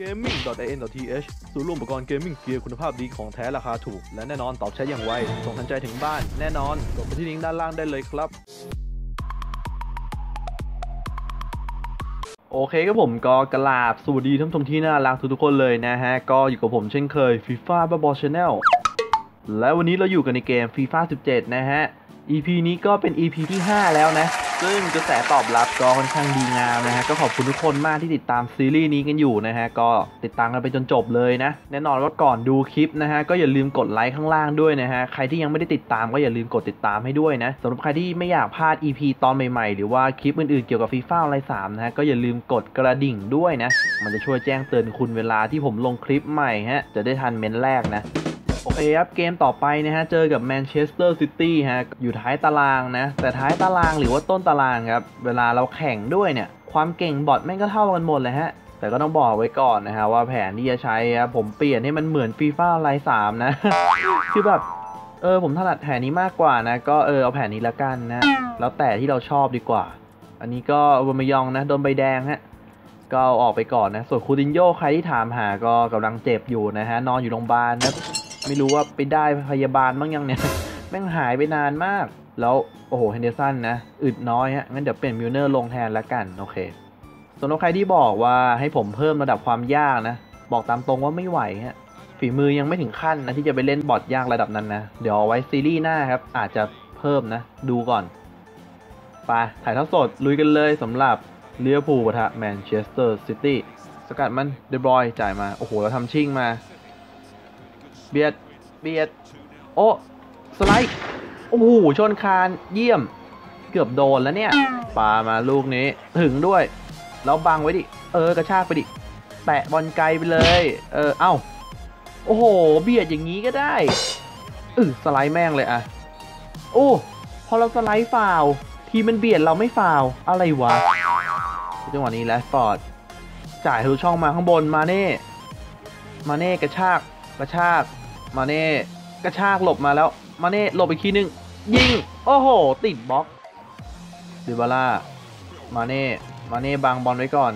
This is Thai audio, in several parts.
gaming.in.th ศูนย์รวมอุปกรณ์เกมมิ่งเกียร์คุณภาพดีของแท้ราคาถูก และแน่นอนตอบใช้อย่างไว ส่งทันใจถึงบ้าน แน่นอนกดไปที่ลิงก์ด้านล่างได้เลยครับโอเคครับผมก็กราบสวัสดีท่านผู้ชมที่น่ารักทุกๆคนเลยนะฮะ ก็อยู่กับผมเช่นเคย FIFA b a b o Channel และวันนี้เราอยู่กันในเกม FIFA 17 นะฮะ EP นี้ก็เป็น EP ที่ 5 แล้วนะ ซึ่งกระแสตอบรับก็ค่อนข้างดีงามนะฮะก็ขอบคุณทุกคนมากที่ติดตามซีรีส์นี้กันอยู่นะฮะก็ติดตามกันไปจนจบเลยนะ แน่นอนว่าก่อนดูคลิปนะฮะก็อย่าลืมกดไลค์ข้างล่างด้วยนะฮะใครที่ยังไม่ได้ติดตามก็อย่าลืมกดติดตามให้ด้วยนะสำหรับใครที่ไม่อยากพลาด EP ตอนใหม่ๆ หรือว่าคลิปอื่นๆเกี่ยวกับฟีฟ่าอะไร3นะฮะก็อย่าลืมกดกระดิ่งด้วยนะมันจะช่วยแจ้งเตือนคุณเวลาที่ผมลงคลิปใหม่ฮะจะได้ทันเมนต์แรกนะ โอเคครับเกมต่อไปนะฮะเจอกับแมนเชสเตอร์ซิตี้ฮะอยู่ท้ายตารางนะ แต่ท้ายตารางหรือว่าต้นตารางครับ เวลาเราแข่งด้วยเนี่ย ความเก่งบอทแม่งก็เท่ากันหมดเลยฮะ แต่ก็ต้องบอกไว้ก่อนนะฮะว่าแผนที่จะใช้ครับผมเปลี่ยนให้มันเหมือนฟีฟ่าไลน์สามนะ คือแบบเออผมถนัดแผนนี้มากกว่านะ ก็เออเอาแผนนี้ละกันนะ แล้วแต่ที่เราชอบดีกว่า อันนี้ก็วามยองนะโดนใบแดงฮะก็อออกไปก่อนนะ ส่วนคูตินโยใครที่ถามหาก็กำลังเจ็บอยู่นะฮะนอนอยู่โรงพยาบาลนะ ไม่รู้ว่าไปได้พยาบาลบ้างยังเนี่ยแม่งหายไปนานมาก แล้วโอ้โหเฮนเดอร์สันนะอึดน้อยฮะงั้นเดี๋ยวเปลี่ยนมิลเนอร์ลงแทนละกันโอเคสำหรับใครที่บอกว่าให้ผมเพิ่มระดับความยากนะ บอกตามตรงว่าไม่ไหวฮะฝีมือยังไม่ถึงขั้นนะที่จะไปเล่นบอทยากระดับนั้นนะ เดี๋ยวเอาไว้ซีรีส์หน้าครับ อาจจะเพิ่มนะ ดูก่อนไปถ่ายทอดสดลุยกันเลยสำหรับเลียวพูลปะทะแมนเชสเตอร์ซิตี้สกัดมันเดบรอยจ่ายมา โอ้โหเราทำชิ่งมา เบียด เบียด โอ้ สไลด์ โอ้โห ชนคานเยี่ยม เกือบโดนแล้วเนี่ยปามาลูกนี้ ถึงด้วย แล้วบังไว้ดิ เออ กระชากไปดิ แตะบอลไกลไปเลย เออ เอ้า โอ้โห เบียดอย่างนี้ก็ได้เออสไลด์แม่งเลยอะโอ้ พอเราสไลด์ฟาวทีมันเบียดเราไม่ฟาวอะไรวะ จังหวะนี้แลสฟอร์ดจ่ายทะลุช่องมาข้างบนมาเน่ มาเน่กระชาก กระชาก มาเน่กระชากหลบมาแล้ว มาเน่หลบอีกทีนึง ยิง โอ้โห ติดบล็อกดิบาร่ามาเน่มาเน่บังบอลไว้ก่อน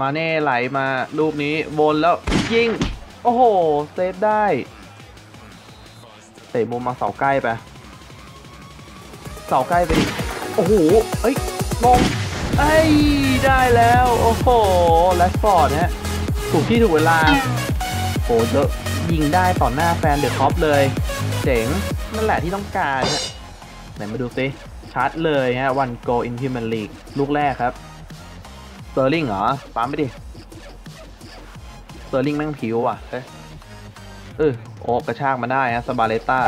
มาเน่ไหลมาลูกนี้วนแล้วยิง โอ้โหเซฟได้เตะมุมมาเสาใกล้ไปเสาใกล้ไปดิโอ้โหเอ้ยมงเอ้ยได้แล้ว โอ้โหแลสฟอร์ดฮะถูกที่ถูกเวลาโอ้เยอะ ยิงได้ต่อหน้าแฟนเดอะท็อปเลย เจ๋งนั่นแหละที่ต้องการฮะไหนมาดูซิชัดเลยฮะวันโกอินพิม e ลีกลูกแรกครับเซอร์ลิงเหรอปั๊มไปดิเซอร์ลิงแม่งผิวว่ะเอออโอ้กระชากมาได้ฮะสบาเลต้า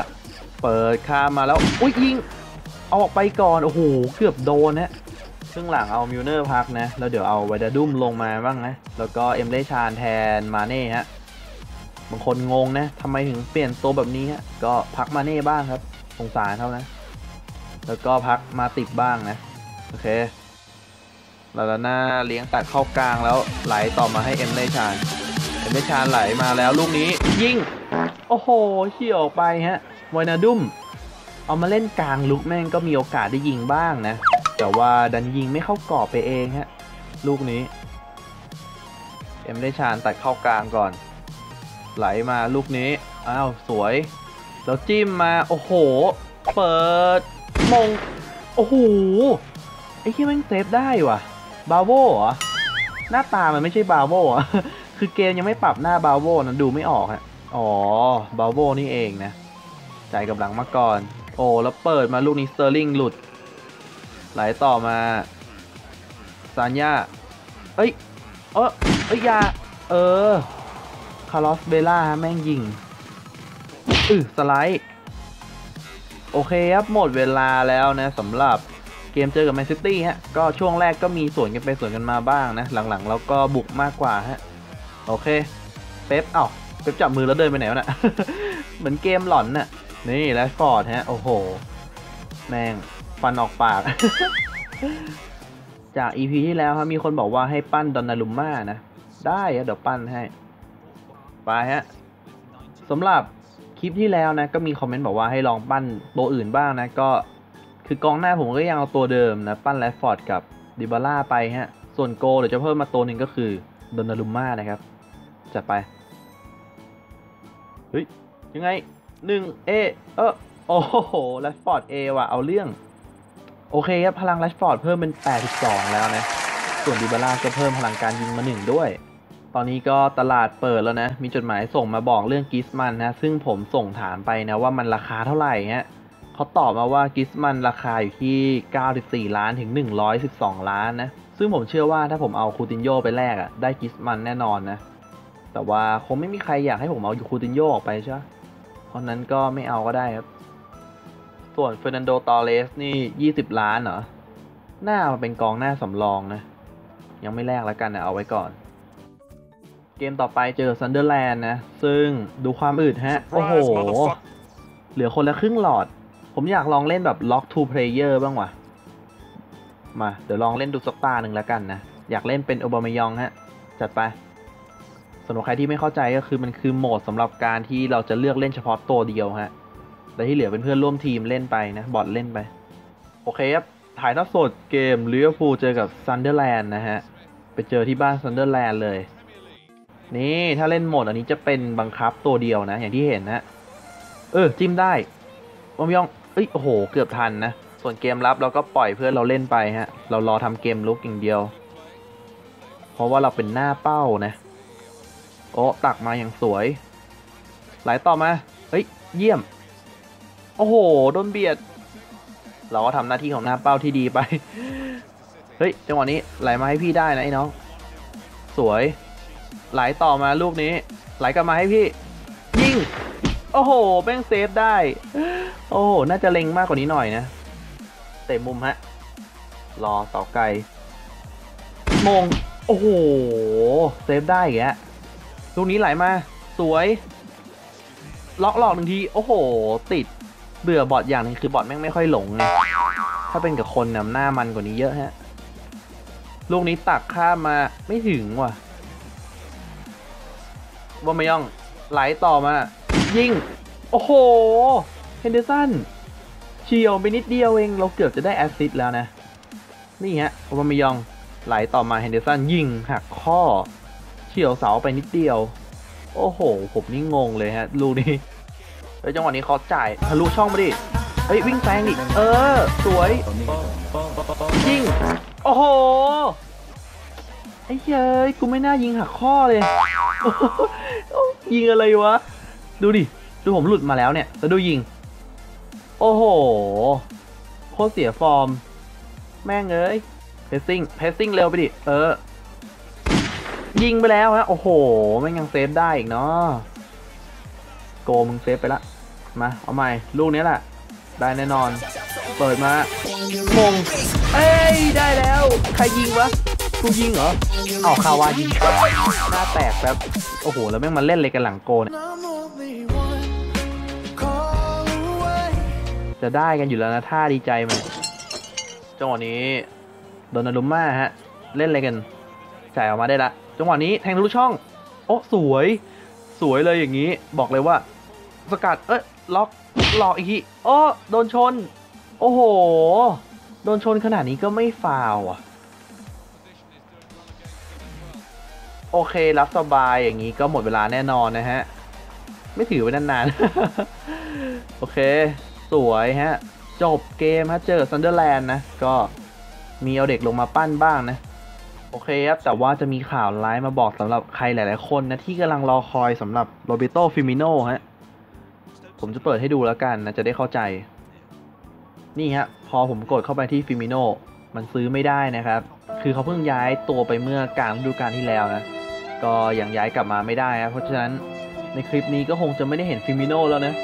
เปิดข้ามมาแล้ว อุ้ยยิงเอาออกไปก่อน โอ้โห เกือบโดนนะซึ่งหลังเอามิวเนอร์พักนะ แล้วเดี๋ยวเอาไวดาดุมลงมาบ้างนะ แล้วก็เอ็มเลชานแทนมาเน่ฮะ บางคนงงนะทำไมถึงเปลี่ยนตัวแบบนี้ฮะก็พักมาเน่บ้างครับสงสารเขานะ แล้วก็พักมาติดบ้างนะ โอเคลาลาน่าเลี้ยงตัดเข้ากลางแล้วไหลต่อมาให้เอ็มเลชานเอ็มเลชานไหลมาแล้วลูกนี้ยิงโอ้โหเขี่ยวออกไปฮะวานาดุมเอามาเล่นกลางลุกแม่งก็มีโอกาสได้ยิงบ้างนะ แต่ว่าดันยิงไม่เข้ากรอบไปเองฮะ ลูกนี้ เอ็มได้ชานตัดเข้ากลางก่อน ไหลมาลูกนี้ อ้าว สวย แล้วจิ้มมา โอ้โห เปิด มง โอ้โห ไอ้ที่แม่งเซฟได้ว่ะ บาโวเหรอ หน้าตามันไม่ใช่บาโวอะคือเกมยังไม่ปรับหน้าบาโวนะดูไม่ออกฮะ อ๋อ บาโวนี่เองนะจ่ายกำลังมาก่อน โอ้ แล้วเปิดมาลูกนี้สเตอร์ลิงหลุด ไหลต่อมา ซานยาเอ้ย เออเอ้ยยา เออ คาร์ลอสเบล่าฮะแม่งยิงอือสไลด์โอเคครับ หมดเวลาแล้วนะสำหรับเกมเจอกับแมนซิตี้ฮะ ก็ช่วงแรกก็มีสวนกันไปสวนกันมาบ้างนะ หลังๆแล้วก็บุกมากกว่าฮะ โอเค เป๊ปเอ้าเป๊ปจับมือแล้วเดินไปไหนวะน่ะ เหมือนเกมหลอนน่ะ นี่แลสฟอร์ดฮะ โอ้โห แม่ง ฟันออกปาก จาก EP ที่แล้วครับ มีคนบอกว่าให้ปั้นดอนนารุมม่านะ ได้อะเดี๋ยวปั้นให้ ไปฮะสำหรับคลิปที่แล้วนะก็มีคอมเมนต์บอกว่าให้ลองปั้นตัวอื่นบ้างนะก็คือกองหน้าผมก็ยังเอาตัวเดิมนะ ปั้นแรดฟอร์ดกับดิบาร่าไปฮะ ส่วนโกเดี๋ยวจะเพิ่มมาตัวหนึ่งก็คือดอนนารุมม่านะครับ จัดไป เฮ้ย ยังไงหนึ่งเอเออโอ้โหแรชฟอร์ดเอว่ะ เอาเรื่อง โอเคครับ พลังแรชฟอร์ดเพิ่มเป็น 82 แล้วนะ ส่วนดิบาร่าก็เพิ่มพลังการยิงมาหนึ่งด้วย ตอนนี้ก็ตลาดเปิดแล้วนะ มีจดหมายส่งมาบอกเรื่องกิสมันนะ ซึ่งผมส่งถามไปนะว่ามันราคาเท่าไหร่ฮะเขาตอบมาว่ากิสมันราคาอยู่ที่ 94 ล้านถึง 112 ล้านนะ ซึ่งผมเชื่อว่าถ้าผมเอาคูตินโยไปแลกอะ่ะได้กิสมันแน่นอนนะ แต่ว่าคงไม่มีใครอยากให้ผมเอาอยู่คูตินโยออกไปใช่ไหมเพราะนั้นก็ไม่เอาก็ได้ครับ ส่วนเฟอร์นันโด ตอเรสนี่ 20 ล้านเหรอ หน้ามาเป็นกองหน้าสำรองนะ ยังไม่แลกแล้วกันนะเอาไว้ก่อน เกมต่อไปเจอซันเดอร์แลนด์นะ ซึ่งดูความอึดฮะ โอ้โห เหลือคนละครึ่งหลอด ผมอยากลองเล่นแบบล็อกทูเพลเยอร์บ้างว่ะ มา เดี๋ยวลองเล่นดูสักตาหนึ่งแล้วกันนะ อยากเล่นเป็นโอบามายองฮะ จัดไปสำหรับใครที่ไม่เข้าใจก็คือมันคือโหมดสำหรับการที่เราจะเลือกเล่นเฉพาะตัวเดียวฮะแต่ที่เหลือเป็นเพื่อนร่วมทีมเล่นไปนะ บอทเล่นไป โอเคครับ ถ่ายทอดสดเกมลิเวอร์พูลเจอกับซันเดอร์แลนด์นะฮะ ไปเจอที่บ้านซันเดอร์แลนด์เลย นี่ถ้าเล่นโหมดอันนี้จะเป็นบังคับตัวเดียวนะ อย่างที่เห็นนะ เออ จิ้มได้บอมยองเอ้ยโอ้โห เกือบทันนะ ส่วนเกมรับเราก็ปล่อยเพื่อนเราเล่นไปฮะ เรารอทำเกมลุกอย่างเดียว เพราะว่าเราเป็นหน้าเป้านะ โอ้ตักมาอย่างสวย ไหลต่อมา เฮ้ย เยี่ยม โอ้โห โดนเบียด เราก็ทำหน้าที่ของหน้าเป้าที่ดีไป เฮ้ย จังหวะนี้ไหลมาให้พี่ได้นะไอ้น้อง สวย ไหลต่อมาลูกนี้ ไหลกลับมาให้พี่ ยิง โอ้โหแม่งเซฟได้ โอ้โห น่าจะเล็งมากกว่านี้หน่อยนะ เตะมุมฮะ รอเสาไกลมง โอ้โห เซฟได้อีกแล้วลูกนี้ไหลมา สวย ล็อกหลอกหนึ่งที โอ้โห ติด เบื่อบอทอย่างนึงคือบอทแม่งไม่ค่อยหลงไง ถ้าเป็นกับคนนำหน้ามันกว่านี้เยอะฮะ ลูกนี้ตักข้ามมาไม่ถึงว่ะ วอมายอง ไหลต่อมา ยิง โอ้โห เฮนเดอร์สันเฉียวไปนิดเดียวเอง เราเกือบจะได้แอสซิสต์แล้วนะ นี่ฮะวอมายอง ไหลต่อมาเฮนเดอร์สันยิงหักข้อ เฉียวเสาไปนิดเดียว โอ้โห ผมนี่งงเลยฮะ ลูกนี้แล้วจังหวะนี้เขาจ่ายทะลุช่องมาดิ เฮ้ย วิ่งแซงดิ เออ สวย ยิง โอ้โห ไอ้เย้ยกูไม่น่ายิงหักข้อเลย ยิงอะไรวะ ดูดิ ดูผมหลุดมาแล้วเนี่ยแล้วดูยิง โอ้โห โคตรเสียฟอร์ม แม่งเอ้ย เพสซิ่ง เพสซิ่งเร็วไปดิ เออ ยิงไปแล้วฮะ โอ้โหแม่งยังเซฟได้อีกเนาะโกมึงเซฟไปละ มา เอาใหม่ ลูกนี้แหละ ได้แน่นอน เปิดมามงเอ้ย ได้แล้ว ใครยิงวะ กูยิงเหรอเอาคาวายิงหน้าแตกแบบโอ้โห แล้วแม่งมาเล่นเลยกันหลังโกเนี่ยจะได้กันอยู่แล้วนะท่าดีใจมันจังหวะนี้โดนารุมม่าฮะ เล่นอะไรกัน จ่ายออกมาได้ละจังหวะนี้แทงทะลุช่อง โอ้สวย สวยเลยอย่างนี้ บอกเลยว่า สกัดเอ้ยล็อกหลอกอีกทีโอ้โดนชน โอ้โห โดนชนขนาดนี้ก็ไม่ฟาวอะ โอเครับสบายอย่างนี้ก็หมดเวลาแน่นอนนะฮะ ไม่ถือไว้นานๆ โอเค สวยฮะ จบเกมฮะเจอซันเดอร์แลนด์นะ ก็มีเอาเด็กลงมาปั้นบ้างนะ โอเคครับ แต่ว่าจะมีข่าวร้ายมาบอกสำหรับใครหลายๆคนนะ ที่กำลังรอคอยสำหรับโรเบโตฟิมิโนฮะ ผมจะเปิดให้ดูแล้วกันนะ จะได้เข้าใจ นี่ฮะ พอผมกดเข้าไปที่ฟิมิโนมันซื้อไม่ได้นะครับ คือเขาเพิ่งย้ายตัวไปเมื่อกลางฤดูกาลที่แล้วนะ ก็ยังย้ายกลับมาไม่ได้ครับเพราะฉะนั้นในคลิปนี้ก็คงจะไม่ได้เห็นฟิมิโนแล้วนะ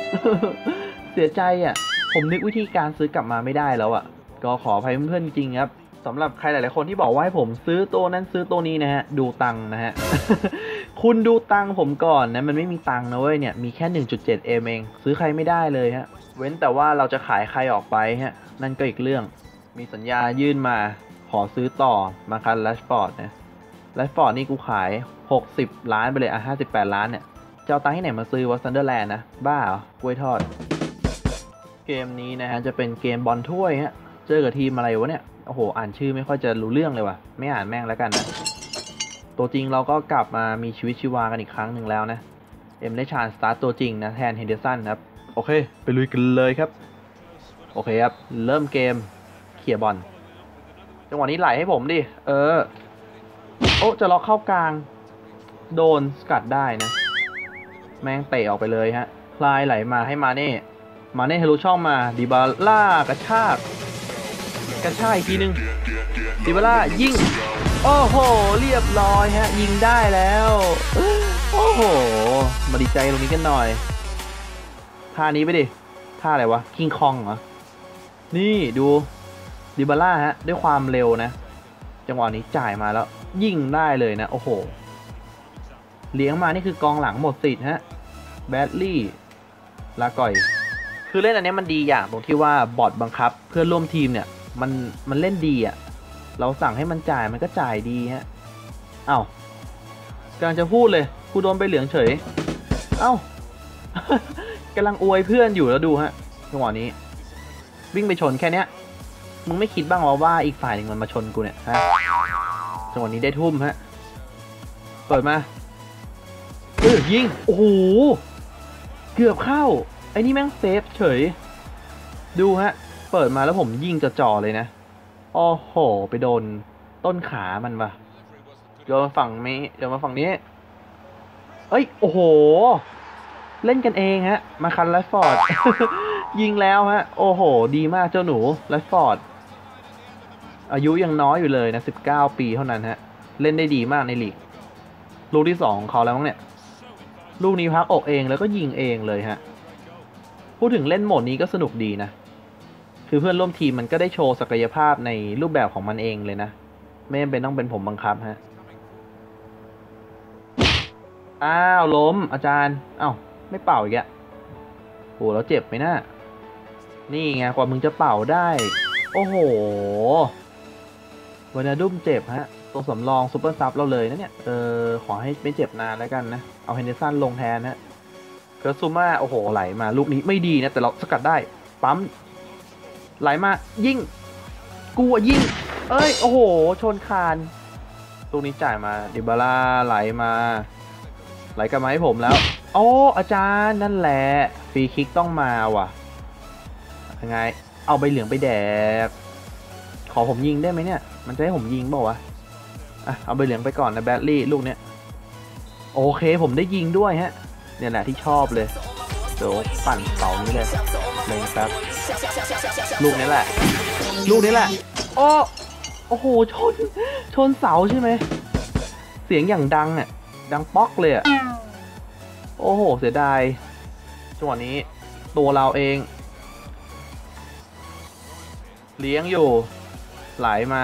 เสียใจอะ ผมนึกวิธีการซื้อกลับมาไม่ได้แล้วอะ ก็ขออภัยเพื่อนๆจริงครับสำหรับใครหลายๆคนที่บอกว่าให้ผมซื้อตัวนั้นซื้อตัวนี้นะฮะ ดูตังนะฮะ คุณดูตังผมก่อนนะ มันไม่มีตังนะเว้ยเนี่ย มีแค่ 1.7เอเอง ซื้อใครไม่ได้เลยฮะ เว้นแต่ว่าเราจะขายใครออกไปฮะ นั่นก็อีกเรื่อง มีสัญญายื่นมา ขอซื้อต่อมาคันแลชฟอร์ดนะ แลชฟอร์ดนี่กูขาย 60 ล้านไปเลยอะ58 ล้านเนี่ย จะเอาตังค์ที่ไหนมาซื้อวะซันเดอร์แลนด์นะ บ้าเหรอกล้วยทอด เกมนี้นะฮะ จะเป็นเกมบอลถ้วยฮะ เจอกับทีมอะไรวะเนี่ย โอ้โห อ่านชื่อไม่ค่อยจะรู้เรื่องเลยว่ะ ไม่อ่านแม่งแล้วกันนะ ตัวจริงเราก็กลับมามีชีวิตชีวากันอีกครั้งหนึ่งแล้วนะ เอ็มได้ชาญสตาร์ทตัวจริงนะแทนเฮนเดอร์สันนะครับ โอเค ไปลุยกันเลยครับ โอเคครับ เริ่มเกมเคลียร์บอล จังหวะนี้ไหลให้ผมดิ เออ โอ้จะล็อกเข้ากลาง โดนสกัดได้นะ แม่งเตะออกไปเลยฮะพลายไหลมาให้มาเน่มาเน่ทะลุช่องมาดิบาล่ากระชากกระชากอีกทีนึงดิบาล่ายิงโอ้โห เรียบร้อยฮะ ยิงได้แล้ว โอ้โห มาดีใจตรงนี้กันหน่อยท่านี้ไปดิท่าอะไรวะคิงคองเหรอ นี่ดูดิบาล่าฮะ ด้วยความเร็วนะ จังหวะนี้จ่ายมาแล้ว ยิงได้เลยนะ โอ้โห เลี้ยงมานี่คือกองหลังหมดสิทธิ์ฮะแบดลี่ลาก่อย คือเล่นอันนี้มันดีอย่างตรงที่ว่าบอทบังคับ เพื่อนร่วมทีมเนี่ยมันมันเล่นดีอะ่ะ เราสั่งให้มันจ่ายมันก็จ่ายดีฮะ เอ้ากำลังจะพูดเลยกูโดนไปเหลืองเฉย เอ้ากำลังอวยเพื่อนอยู่แล้วดูฮะจังหวะนี้ วิ่งไปชนแค่เนี้ยมึงไม่คิดบ้างวะว่าอีกฝ่ายหนึ่งมันมาชนกูเนี่ยฮะ จังหวะนี้ได้ทุ่มฮะ เปิดมาเออยิง โอ้โห เกือบเข้า ไอ้นี่แม่งเซฟเฉย ดูฮะ เปิดมาแล้วผมยิงจะจ่อๆเลยนะโอ้โห ไปโดนต้นขามันปะเดี๋ยวมาฝั่งนี้เดี๋ยวมาฝั่งนี้ เอ้ย โอ้โห เล่นกันเองฮะ มาคันแรดฟอร์ด ยิงแล้วฮะ โอ้โห ดีมากเจ้าหนูแรดฟอร์ด อายุยังน้อยอยู่เลยนะ 19 ปีเท่านั้นฮะ เล่นได้ดีมากในลีก ลูกที่สองของเขาแล้วมั้งเนี่ย ลูกนี้พักอกเองแล้วก็ยิงเองเลยฮะ พูดถึงเล่นโหมดนี้ก็สนุกดีนะ คือเพื่อนร่วมทีมมันก็ได้โชว์ศักยภาพในรูปแบบของมันเองเลยนะ ไม่จำเป็นต้องเป็นผมบังคับฮะ อ้าวล้มอาจารย์ เอ้าไม่เป่าอีกอะโหแล้วเจ็บไหมนะ่านี่ไงกว่ามึงจะเป่าได้ โอ้โห วานาดุมเจ็บฮะ ตัวสำรองซูเปอร์ซับเราเลยนะเนี่ย เออ ขอให้ไม่เจ็บนานแล้วกันนะ เอาเฮนเดอร์สันลงแทนนะเกิร์ซูมาโอ้โห ไหลมาลูกนี้ไม่ดีนะ แต่เราสกัดได้ ปั๊ม ไหลมา ยิงกูอะยิงเอ้ย โอ้โห ชนคานลูกนี้จ่ายมาดิบาร่าไหลมา ไหลกลับมาให้ผมแล้ว โอ้อาจารย์นั่นแหละ ฟรีคิกต้องมาว่ะ ยังไง เอาใบเหลืองไปแดก ขอผมยิงได้ไหมเนี่ย มันจะให้ผมยิงเปล่าวะ อะ เอาใบเหลืองไปก่อนนะแบดลี่ลูกเนี้ย โอเคผมได้ยิงด้วยฮะ เนี่ยแหละที่ชอบเลย เดี๋ยวปั่นเสานี้เลยเลยครับ ลูกนี้แหละ ลูกนี้แหละโอ้โอ้โห ชน ชนเสาใช่ไหม เสียงอย่างดังอะ ดังป๊อกเลยอะ โอ้โห เสียดาย จังหวะนี้ ตัวเราเอง เลี้ยงอยู่ ไหลมา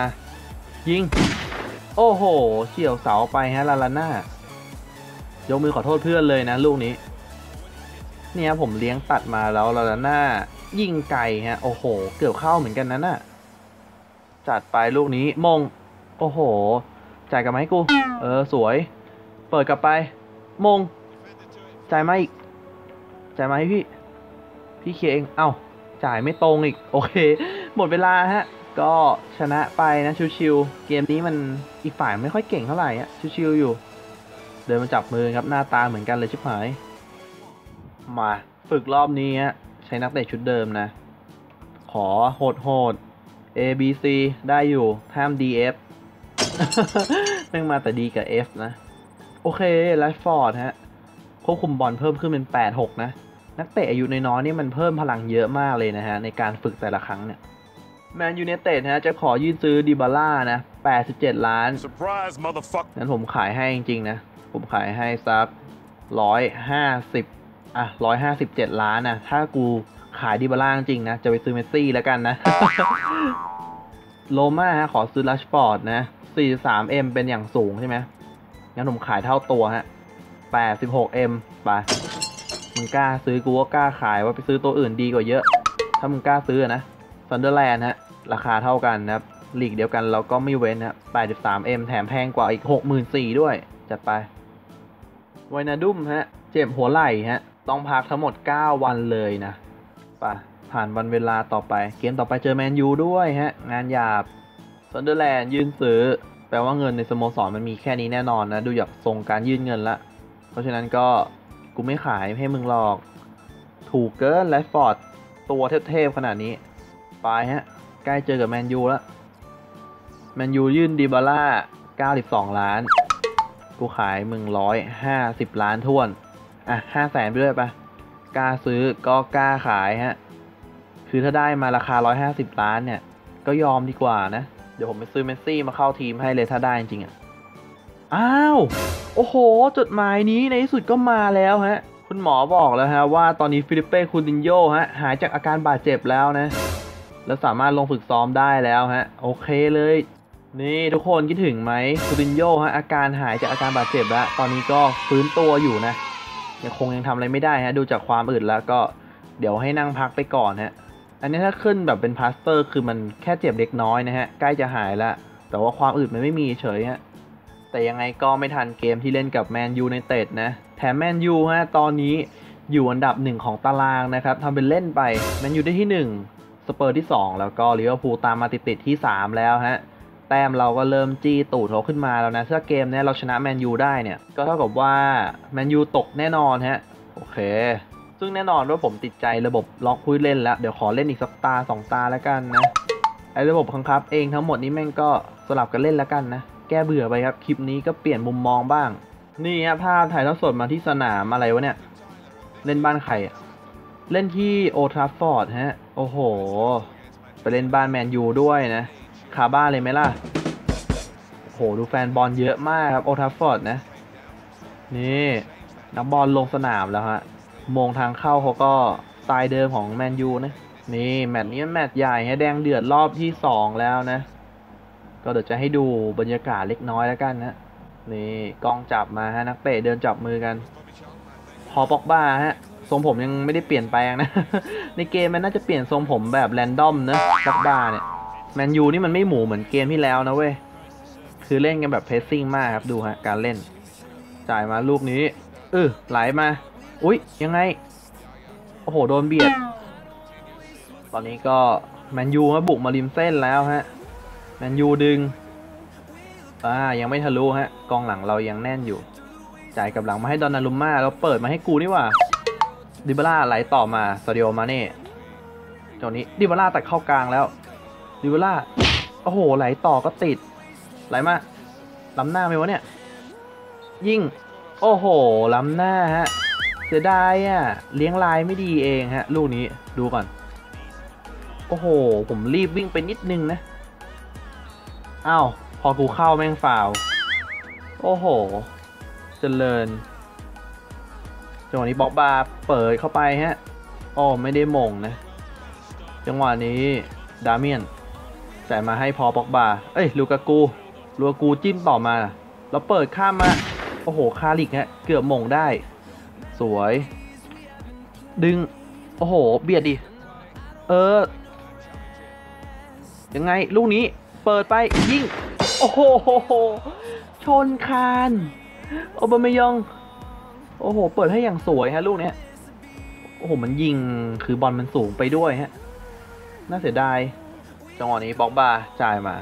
ยิง โอ้โหเฉี่ยวเสาไปฮะลาลาน่ายกมือขอโทษเพื่อนเลยนะลูกนี้ เนี่ยผมเลี้ยงตัดมาแล้วลาลาน่ายิงไกลฮะ โอ้โห เกือบเข้าเหมือนกันนะน่ะจัดไปลูกนี้มง โอ้โห จ่ายกับมให้กู เออสวย เปิดกลับไป มง จ่ายมาอีก จ่ายมาให้พี่ พี่เคเอง เอ้าจ่ายไม่ตรงอีก โอเค หมดเวลาฮะ ก็ชนะไปนะชิวๆเกมนี้มันอีกฝ่ายไม่ค่อยเก่งเท่าไหร่อะชิวๆอยู่ เดินมาจับมือครับหน้าตาเหมือนกันเลยชิบหาย มาฝึกรอบนี้ฮะใช้นักเตะชุดเดิมนะ ขอโหดโหด A B C ได้อยู่ห้าม D F แม่งมาแต่ D กับ F นะ โอเคไลฟ์ฟอร์ดฮะควบคุมบอลเพิ่มขึ้นเป็น 8-6 นะ นักเตะอายุน้อยๆนี่มันเพิ่มพลังเยอะมากเลยนะฮะ ในการฝึกแต่ละครั้งเนี่ย แมนยูเนเต็ดฮะจะขอยื่นซื้อดิบาร่านะ 87 ล้าน Surprise, motherfucker. งั้นผมขายให้จริงๆนะ ผมขายให้สักร้อยห้าสิบอะร้อยห้าสิบเจ็ดล้านนะถ้ากูขายดิบาร่าจริงๆนะ จะไปซื้อเมสซี่แล้วกันนะ โลมาฮะขอซื้อลัชฟอร์ดนะ 43M เป็นอย่างสูงใช่ไหมงั้นผมขายเท่าตัวฮะ 86M ไป มึงกล้าซื้อกูก็กล้าขายว่าไปซื้อตัวอื่นดีกว่าเยอะ ถ้ามึงกล้าซื้อนะ ซันเดอร์แลนด์ฮะ ราคาเท่ากันนะครับลีกเดียวกันเราก็ไม่เว้นนะ 83M แถมแพงกว่าอีก 64,000 ด้วย จัดไปไวนาดุมฮะ เจ็บหัวไหล่ฮะ ต้องพักทั้งหมด 9 วันเลยนะไปผ่านวันเวลาต่อไป เกมต่อไปเจอแมนยูด้วยฮะ งานหยาบซันเดอร์แลนด์ยื่นซื้อ แปลว่าเงินในสโมสรมันมีแค่นี้แน่นอนนะ ดูจากทรงการยื่นเงินละ เพราะฉะนั้นก็กูไม่ขายให้มึงหรอก ถูกเกินแรดฟอร์ดตัวเทพๆขนาดนี้ ไปฮะ ใกล้เจอกับแมนยูแล้ว แมนยูยื่นดีบาร่า92 ล้าน กูขายมึงร้อยห้าสิบล้านท้วน อะห้าแสนไปด้วยปะกล้าซื้อก็กล้าขายฮะ คือถ้าได้มาราคา 150 ล้านเนี่ย ก็ยอมดีกว่านะ เดี๋ยวผมไปซื้อเมสซี่มาเข้าทีมให้เลยถ้าได้จริงอะ อ้าว โอ้โห จดหมายนี้ในที่สุดก็มาแล้วฮะ คุณหมอบอกแล้วฮะว่าตอนนี้ฟิลิปเป้คูตินโยฮะหายจากอาการบาดเจ็บแล้วนะ แล้วสามารถลงฝึกซ้อมได้แล้วฮะ โอเคเลย นี่ทุกคนคิดถึงไหมคูตินโยฮะอาการหายจากอาการบาดเจ็บแล้ว ตอนนี้ก็ฟื้นตัวอยู่นะยังคงยังทำอะไรไม่ได้ฮะ ดูจากความอึดแล้วก็เดี๋ยวให้นั่งพักไปก่อนฮะ อันนี้ถ้าขึ้นแบบเป็นพลาสเตอร์ คือมันแค่เจ็บเล็กน้อยนะฮะ ใกล้จะหายแล้วแต่ว่าความอึดมันไม่มีเฉยฮะแต่ยังไงก็ไม่ทันเกมที่เล่นกับแมนยูในเต็ดนะ แถมแมนยูฮะตอนนี้อยู่อันดับหนึ่งของตารางนะครับทำเป็นเล่นไป แมนยูได้ที่1 สเปอร์ที่ 2 แล้วก็ลิเวอร์พูลตามมาติดๆที่ 3 แล้วฮะแต้มเราก็เริ่มจี้ตูดเขาขึ้นมาแล้วนะถ้าเกมเนี้ยเราชนะแมนยูได้เนี่ย ก็เท่ากับว่าแมนยูตกแน่นอนฮะ โอเค ซึ่งแน่นอนว่าผมติดใจระบบล็อกคุยเล่นแล้ว เดี๋ยวขอเล่นอีกสักตาสองตาแล้วกันนะ ไอ้ระบบบังคับเองทั้งหมดนี้แม่งก็สลับกันเล่นแล้วกันนะ แก้เบื่อไปครับ คลิปนี้ก็เปลี่ยนมุมมองบ้าง นี่ฮะภาพถ่ายทอดสดมาที่สนามอะไรวะเนี่ย เล่นบ้านใครอะ เล่นที่โอทราฟฟอร์ดฮะ โอ้โห ไปเล่นบ้านแมนยูด้วยนะคาบ้านเลยไหมล่ะ โอ้โห ดูแฟนบอลเยอะมากครับโอทราฟฟอร์ดนะ นี่นักบอลลงสนามแล้วฮะ มองทางเข้าเขาก็สไตล์เดิมของแมนยูนะ นี่แมตช์นี้แมตช์ใหญ่ฮะแดงเดือดรอบที่2แล้วนะ ก็เดี๋ยวจะให้ดูบรรยากาศเล็กน้อยแล้วกันนะนี่กองจับมาฮะนักเตะเดินจับมือกัน พอปอกบ้าฮะ ทรงผมยังไม่ได้เปลี่ยนแปลงนะ ในเกมมันน่าจะเปลี่ยนทรงผมแบบแรนดอมนะปอกบ้าเนี่ยแมนยูนี่มันไม่หมูเหมือนเกมที่แล้วนะเว้ย คือเล่นกันแบบเพสซิ่งมากครับดูฮะการเล่น จ่ายมาลูกนี้เออไหลมา อุ๊ยยังไง โอ้โห โดนเบียด ตอนนี้ก็แมนยูมาบุกมาริมเส้นแล้วฮะ แมนยูดึง อ่า ยังไม่ทะลุฮะ กองหลังเรายังแน่นอยู่ จ่ายกับหลังมาให้ดอนนารุมมาแล้วเปิดมาให้กูนี่ว่า ดิบาร่าไหลต่อมาซาดิโอมาเน่จนี้ดิบาร่าตัดเข้ากลางแล้วดิบาร่าโอ้โหไหลต่อก็ติด ไหลมาล้ำหน้าไหมวะเนี่ย ยิ่ง โอ้โหล้ำหน้าฮะเสียดายอะ เลี้ยงลายไม่ดีเองฮะ ลูกนี้ดูก่อน โอ้โห ผมรีบวิ่งไปนิดนึงนะอ้าวพอกูเข้าแม่งฟาว โอ้โห เจริญ จังหวะนี้บอกบาเปิดเข้าไปฮะโอ้ไม่ได้มงนะ จังหวะนี้ดาเมียนจ่ายมาให้พอปอกบาเอ้ย ลูกากู ลูกากูจิ้มต่อมา แล้วเปิดข้ามมา โอ้โห คาลิกฮะ เกือบมงได้ สวย ดึง โอ้โห เบียดดิ เออ ยังไง ลูกนี้ เปิดไป ยิง โอ้โห ชนคาน โอบามายอง โอ้โห เปิดให้อย่างสวยฮะลูกเนี้ย โอ้โห มันยิง คือบอลมันสูงไปด้วยฮะ น่าเสียดาย จังหวะนี้บ็อกบาจ่ายมา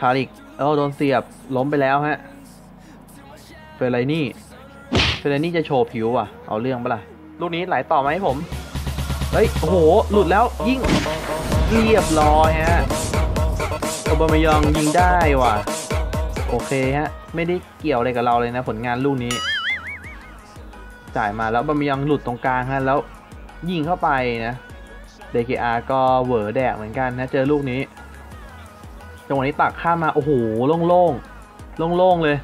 คาริก เออโดนเสียบ ล้มไปแล้วฮะ เฟรไลนี่ เฟรไลนี่จะโชว์ผิวอะ เอาเรื่องปะล่ะ ลูกนี้ไหลต่อมาให้ผม เฮ้ย โอ้โห หลุดแล้ว ยิง เรียบร้อยฮะ โอบามายองยิงได้ว่ะ โอเคฮะ ไม่ได้เกี่ยวอะไรกับเราเลยนะผลงานลูกนี้ จ่ายมาแล้วบามยองหลุดตรงกลางฮะแล้วยิงเข้าไปนะ DKR ก็เหวอแดกเหมือนกันนะเจอลูกนี้จังหวะนี้ตักข้ามมา โอ้โหโล่งๆโล่งๆเลย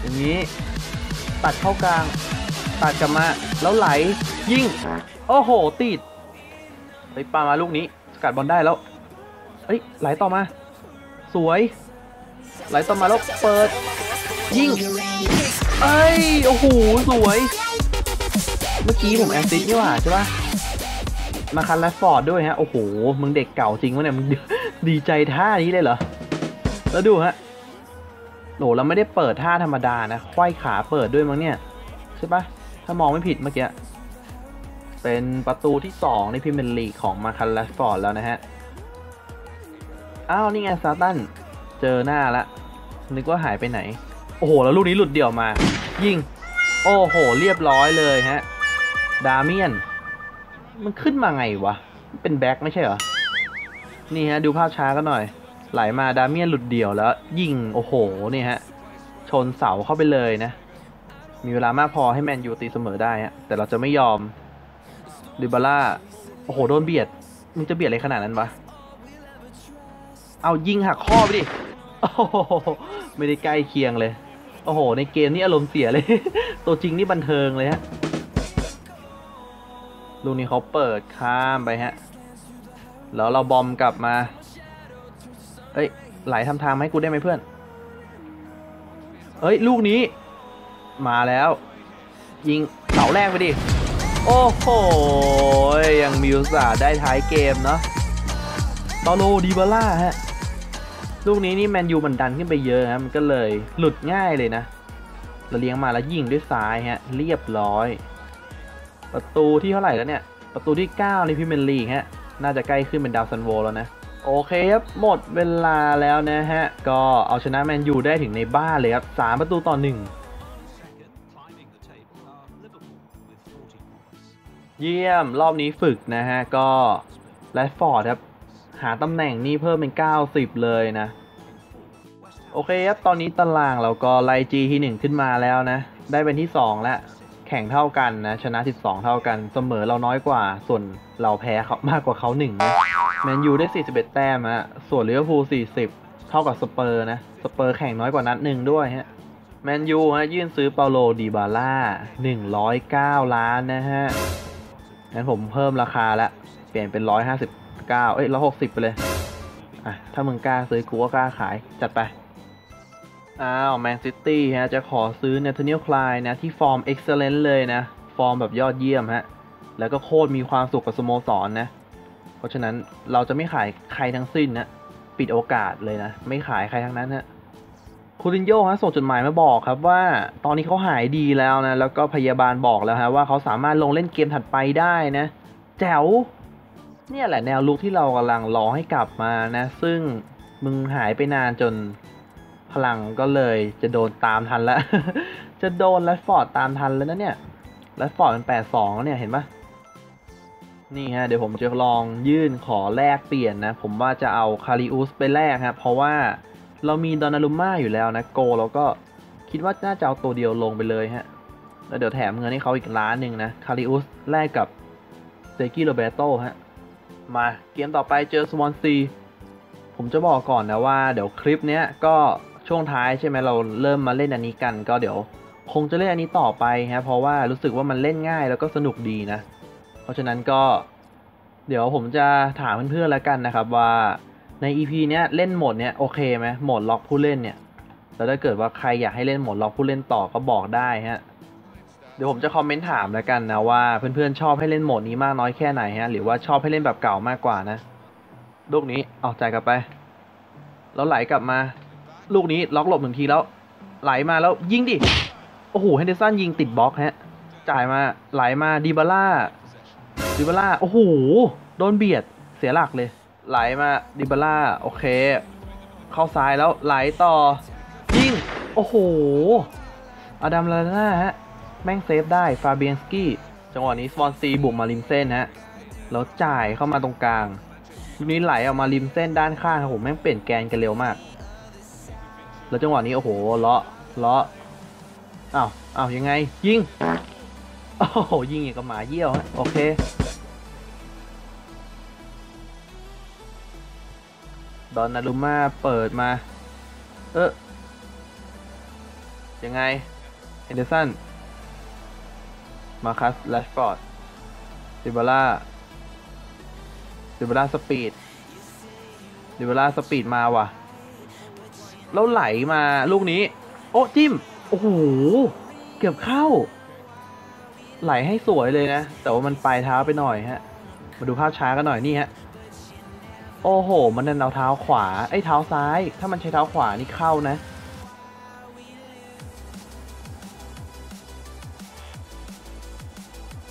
อย่างนี้ ตัดเข้ากลาง ตัดกลับมาแล้วไหลยิงโอ้โห ติดไปปามาลูกนี้ สกัดบอลได้แล้วเอ้ยไหลต่อมา สวย ไหลต่อมาแล้วเปิด ยิง เอ้ย โอ้โห สวย เมื่อกี้ผมแอสซิสต์นี่หว่าใช่ปะมาคันแรดฟอร์ดด้วยฮะ โอ้โห มึงเด็กเก่าจริงวะเนี่ย มึงดีใจท่านี้เลยเหรอ แล้วดูฮะโหเราไม่ได้เปิดท่าธรรมดานะไขว้ขาเปิดด้วยมั้งเนี่ย ใช่ปะถ้ามองไม่ผิดเมื่อกี้ เป็นประตูที่ 2 ในพรีเมียร์ลีกของมาคันแรดฟอร์ดแล้วนะฮะ อ้าว นี่ไงซาตัน เจอหน้าละ นึกว่าหายไปไหน โอ้โห แล้วลูกนี้หลุดเดี่ยวมา ยิง โอ้โห เรียบร้อยเลยฮะ ดาเมียน มันขึ้นมาไงวะ เป็นแบ็คไม่ใช่เหรอ นี่ฮะ ดูภาพช้ากันหน่อย ไหลมาดาเมียนหลุดเดี่ยวแล้ว ยิง โอ้โห นี่ฮะ ชนเสาเข้าไปเลยนะ มีเวลามากพอให้แมนยูตีเสมอได้ฮะ แต่เราจะไม่ยอมดิบาร่า โอ้โห โดนเบียด มึงจะเบียดอะไรขนาดนั้นวะ เอายิงหักข้อไปดิ โอ้โห ไม่ได้ใกล้เคียงเลย โอ้โห ในเกมนี้อารมณ์เสียเลย ตัวจริงนี่บันเทิงเลยฮะ ลูกนี้เขาเปิดข้ามไปฮะ แล้วเราบอมกลับมา เอ้ย ไหลทำทางให้กูได้ไหมเพื่อน เอ้ย ลูกนี้ มาแล้ว ยิงเสาแรกไปดิ โอ้โห ยังมิวสาห์ได้ท้ายเกมเนาะตอโลดีบาล่าฮะ ลูกนี้นี่แมนยูมันดันขึ้นไปเยอะฮะมันก็เลยหลุดง่ายเลยนะเราเลี้ยงมาแล้วยิงด้วยซ้ายฮะ เรียบร้อย ประตูที่เท่าไหร่แล้วเนี่ย ประตูที่ 9 ในพรีเมียร์ลีกฮะ น่าจะใกล้ขึ้นเป็นดาวซันโวแล้วนะ โอเคครับหมดเวลาแล้วนะฮะ ก็เอาชนะแมนยูได้ถึงในบ้านเลยครับ3ประตูต่อ1 climbing the table are Liverpool with 40 points. เยี่ยมรอบนี้ฝึกนะฮะ ก็แรดฟอร์ดครับ หาตำแหน่งนี่เพิ่มเป็น 90 เลยนะ โอเคครับ ตอนนี้ตารางเราก็ไล่จีที่ 1 ขึ้นมาแล้วนะ ได้เป็นที่ 2 แล้ว แข่งเท่ากันนะ ชนะ 12 เท่ากัน เสมอเราน้อยกว่า ส่วนเราแพ้เขามากกว่าเขา1นะแมนยูได้ 41 แต้มฮะ ส่วนลิเวอร์พูล 40 เท่ากับสเปอร์นะ สเปอร์แข่งน้อยกว่านัดหนึ่งด้วยฮะ แมนยูฮะยื่นซื้อเปาโลดีบาล่า109 ล้านนะฮะ งั้นผมเพิ่มราคาล้วเปลี่ยนเป็น 159 เอ้ย160ไปเลย อะ ถ้ามึงกล้าซื้อกูก็กล้าขาย จัดไป อ้าวแมนซิตี้ฮะ จะขอซื้อเน t ธ a เนียลคลายนะ ที่ฟอร์มเอ็กซ์ l ลนเลยนะ ฟอร์มแบบยอดเยี่ยมฮะ แล้วก็โคตรมีความสุขกับสโมสรนนะ เพราะฉะนั้นเราจะไม่ขายใครทั้งสิ้นนะปิดโอกาสเลยนะ ไม่ขายใครทั้งนั้นฮะคูรินโญ่ฮะส่งจดหมายมาบอกครับว่า ตอนนี้เขาหายดีแล้วนะ แล้วก็พยาบาลบอกแล้วฮะว่าเขาสามารถลงเล่นเกมถัดไปได้นะ แจ๋ว เนี่ยแหละแนวลุกที่เรากำลังรอให้กลับมานะ ซึ่งมึงหายไปนานจนพลังก็เลยจะโดนตามทันแล้ว จะโดนแรดฟอร์ดตามทันแล้วนะเนี่ยแรดฟอร์ดเป็นแปดสองเนี่ยเห็นปะนี่ฮะเดี๋ยวผมจะลองยื่นขอแลกเปลี่ยนนะ ผมว่าจะเอาคาริอุสไปแลกครับเพราะว่าเรามีดอนารุม่าอยู่แล้วนะโกเราก็คิดว่าน่าจะเอาตัวเดียวลงไปเลยฮะ แล้วเดี๋ยวแถมเงินให้เขาอีกล้านหนึ่งนะคาริอุสแลกกับเซกิโรเบโตฮะ มาเกมต่อไปเจอสวอนซีผมจะบอกก่อนนะว่าเดี๋ยวคลิปเนี้ยก็ช่วงท้ายใช่ไหมเราเริ่มมาเล่นอันนี้กันก็เดี๋ยว คงจะเล่นอันนี้ต่อไปฮะเพราะว่ารู้สึกว่ามันเล่นง่ายแล้วก็สนุกดีนะ เพราะฉะนั้นก็ เดี๋ยวผมจะถามเพื่อนๆแล้วกันนะครับว่าใน EP เนี้ยเล่นโหมดเนี้ยโอเคไหมโหมดล็อกผู้เล่นเนี่ยแล้วถ้าเกิดว่าใครอยากให้เล่นโหมดล็อกผู้เล่นต่อก็บอกได้ฮะ เดี๋ยวผมจะคอมเมนต์ถามแล้วกันนะว่าเพื่อนๆชอบให้เล่นโหมดนี้มากน้อยแค่ไหนฮะ หรือว่าชอบให้เล่นแบบเก่ามากกว่านะ ลูกนี้เอาจ่ายกลับไป แล้วไหลกลับมา ลูกนี้ล็อกหลบหนึ่งทีแล้ว ไหลมาแล้วยิงดิ โอ้โหเฮนเดอร์สันยิงติดบล็อกฮะ จ่ายมาไหลมาดีบาร่าดีบาร่าโอ้โห โดนเบียด เสียหลักเลย ไหลมาดีบาร่าโอเค เข้าซ้ายแล้วไหลต่อ ยิง โอ้โห อดัมลาน่าฮะ แม่งเซฟได้ฟาเบียนสกี้จังหวะนี้สวอนซีบุกมาริมเส้นฮะแล้วจ่ายเข้ามาตรงกลางลูกนี้ไหลออกมาริมเส้นด้านข้างครับผมแม่งเปลี่ยนแกนกันเร็วมาก แล้วจังหวะนี้โอ้โหเลาะเลาะอ้าวอ้าวยังไง ยิงโอ้โหยิงอย่างกับหมาเยี่ยวฮะโอเคดอนนารุม่าเปิดมา เออยังไงเฮนเดอร์สัน มาคัสแลชฟอร์ดดิบาร่าดิบาร่าสปีดดิบาร่าสปีดมาว่ะ แล้วไหลมาลูกนี้ โอ้จิ้ม โอ้โห เกือบเข้า ไหลให้สวยเลยนะ แต่ว่ามันปลายเท้าไปหน่อยฮะ มาดูภาพช้ากันหน่อยนี่ฮะ โอ้โห มันดันเอาเท้าขวา ไอ้ยเท้าซ้าย ถ้ามันใช้เท้าขวานี่เข้านะ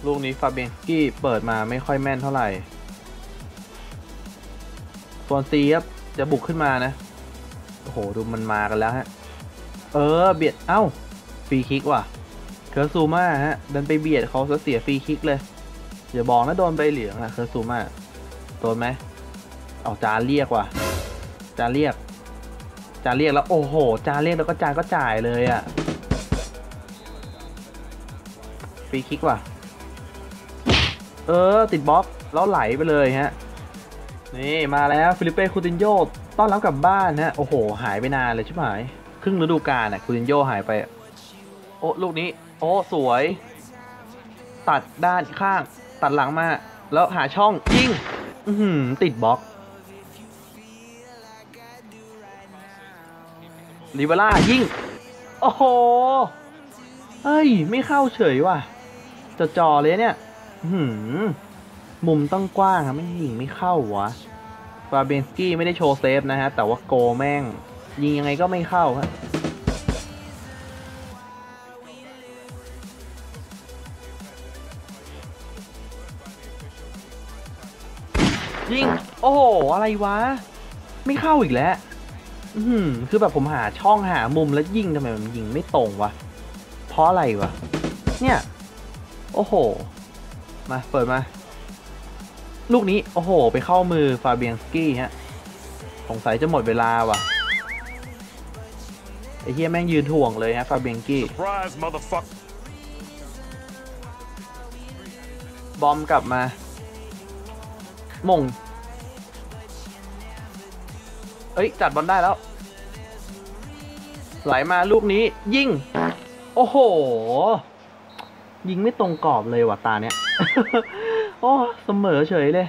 ลูกนี้ฟาเบียนกี้เปิดมาไม่ค่อยแม่นเท่าไหร่ส่วนซีครับจะบุกขึ้นมานะ โอ้โห ดูมันมากันแล้วฮะ เออ เบียด เอ้า ฟรีคิกว่ะ เคอร์ซูมาฮะ ดันไปเบียดเขาเสียฟรีคิกเลย อย่าบอกนะโดนใบเหลืองอะเคอร์ซูมาโดนไหมเอาจานเรียกว่ะ จานเรียก จานเรียกแล้วโอ้โห จานเรียกแล้วก็จานก็จ่ายเลยอะฟรีคิกว่ะ ออ ติดบล็อกแล้วไหลไปเลยฮะ นี่มาแล้วฟิลิปเป้คูตินโยต้อนรับกลับบ้านฮะ โอ้โห หายไปนานเลยใช่ไหมครึ่งฤดูกาลน่ะคูตินโยหายไป โอ้ ลูกนี้ โอ้ สวย ตัดด้านข้าง ตัดหลังมา แล้วหาช่องยิงอื้อหือติดบล็อกลิเบล่ายิง โอ้โห เฮ้ย ไม่เข้าเฉยว่ะจะจอๆเลยเนี่ย หือมุมต้องกว้างอะไม่ยิงไม่เข้าวะฟาเบนสกี้ไม่ได้โชว์เซฟนะฮะ แต่ว่าโกแม่ง ยิงยังไงก็ไม่เข้าฮะยิง โอ้โห อะไรวะ ไม่เข้าอีกแล้ว อือหือคือแบบผมหาช่องหามุมแล้วยิงทำไมมันยิงไม่ตรงวะ เพราะอะไรวะ เนี่ย โอ้โห มาเปิดมา ลูกนี้ โอ้โห ไปเข้ามือฟาเบียงสกี้ฮะสงสัยจะหมดเวลาว่ะไอ้เฮียแม่งยืนถ่วงเลยฮะฟาเบียงกี้ Surprise, motherfucker. บอมกลับมามงเอ้ย จัดบอลได้แล้ว ไหลมาลูกนี้ ยิง โอ้โห ยิงไม่ตรงกรอบเลยว่ะตาเนี้ย โอ้เสมอเฉยเลย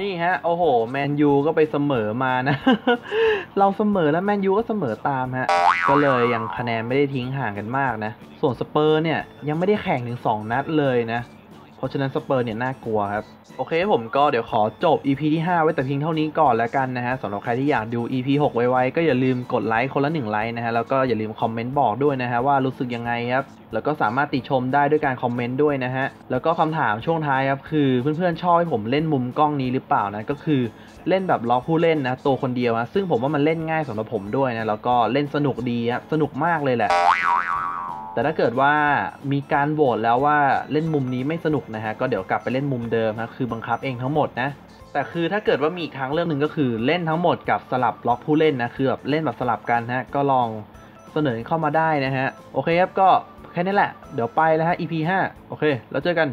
นี่ฮะ โอ้โห แมนยูก็ไปเสมอมานะ เราเสมอแล้วแมนยูก็เสมอตามฮะ ก็เลยยังคะแนนไม่ได้ทิ้งห่างกันมากนะ ส่วนสเปอร์เนี่ยยังไม่ได้แข่งถึง 2 นัดเลยนะ ราะฉะนั้นสเปอร์เนี่ยน่ากลัวครับ โอเคผมก็เดี๋ยวขอจบ EP ที่ 5 ไว้แต่เพียงเท่านี้ก่อนแล้วกันนะฮะสำหรับใครที่อยากดู EP 6 ไวๆก็อย่าลืมกดไลค์คนละ1ไลค์นะฮะแล้วก็อย่าลืมคอมเมนต์บอกด้วยนะฮะว่ารู้สึกยังไงครับแล้วก็สามารถติชมได้ด้วยการคอมเมนต์ด้วยนะฮะแล้วก็คำถามช่วงท้ายครับคือเพื่อนๆชอบให้ผมเล่นมุมกล้องนี้หรือเปล่านะก็คือเล่นแบบล็อกผู้เล่นนะตัวคนเดียวนะซึ่งผมว่ามันเล่นง่ายสำหรับผมด้วยนะแล้วก็เล่นสนุกดีครับสนุกมากเลยแหละ แต่ถ้าเกิดว่ามีการโหวตแล้วว่าเล่นมุมนี้ไม่สนุกนะฮะก็เดี๋ยวกลับไปเล่นมุมเดิมนะคือบังคับเองทั้งหมดนะแต่คือถ้าเกิดว่ามีอีกทางเรื่องหนึ่งก็คือเล่นทั้งหมดกับสลับล็อกผู้เล่นนะคือแบบเล่นแบบสลับกันฮะก็ลองเสนอเข้ามาได้นะฮะโอเคครับก็แค่นี้แหละ เดี๋ยวไปแล้วฮะ EP 5 โอเค แล้วเจอกัน